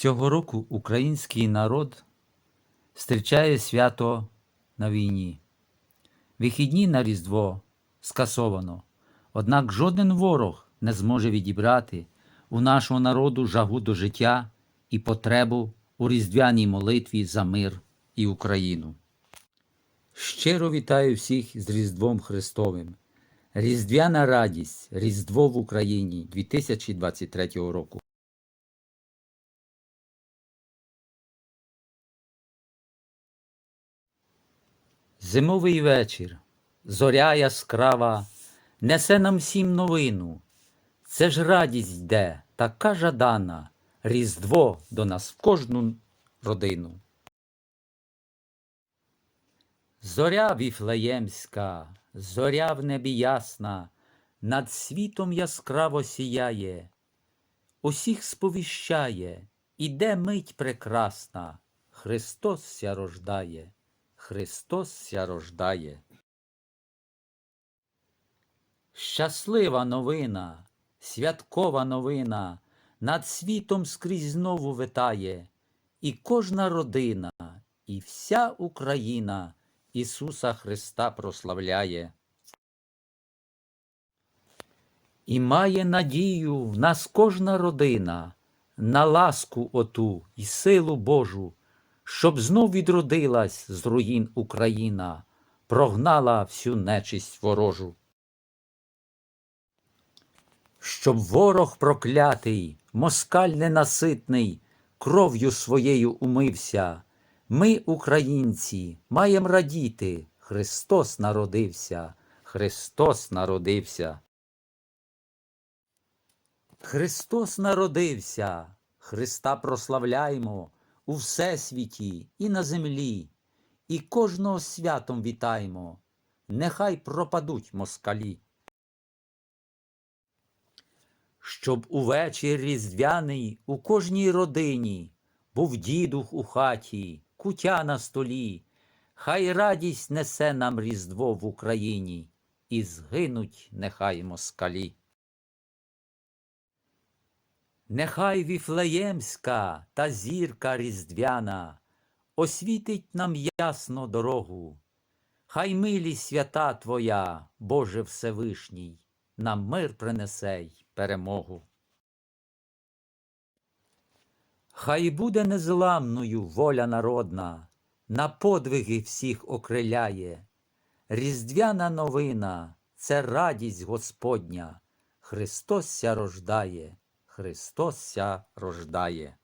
Цього року український народ зустрічає свято на війні. Вихідні на Різдво скасовано. Однак жоден ворог не зможе відібрати у нашого народу жагу до життя і потребу у різдвяній молитві за мир і Україну. Щиро вітаю всіх з Різдвом Христовим. Різдвяна радість, Різдво в Україні 2023 року. Зимовий вечір, зоря яскрава, несе нам всім новину. Це ж радість йде, така жадана, Різдво до нас в кожну родину. Зоря віфлеємська, зоря в небі ясна, над світом яскраво сіяє, усіх сповіщає, іде мить прекрасна, Христос ся рождає, Христос ся рождає. Щаслива новина, святкова новина, над світом скрізь знову витає, і кожна родина, і вся Україна Ісуса Христа прославляє. І має надію в нас кожна родина на ласку оту і силу Божу, щоб знов відродилась з руїн Україна, прогнала всю нечисть ворожу. Щоб ворог проклятий, москаль ненаситний, кров'ю своєю умився. Ми, українці, маєм радіти, Христос народився, Христос народився. Христос народився, Христа прославляймо у всесвіті і на землі, і кожного святом вітаймо, нехай пропадуть москалі. Щоб увечір різдвяний у кожній родині був дідух у хаті, кутя на столі, хай радість несе нам Різдво в Україні, і згинуть нехай москалі. Нехай віфлеємська та зірка різдвяна освітить нам ясно дорогу, хай милі свята Твоя, Боже Всевишній, нам мир принесе й перемогу. Хай буде незламною воля народна, на подвиги всіх окриляє. Різдвяна новина це радість Господня, Христос ся рождає, Христос ся рождає.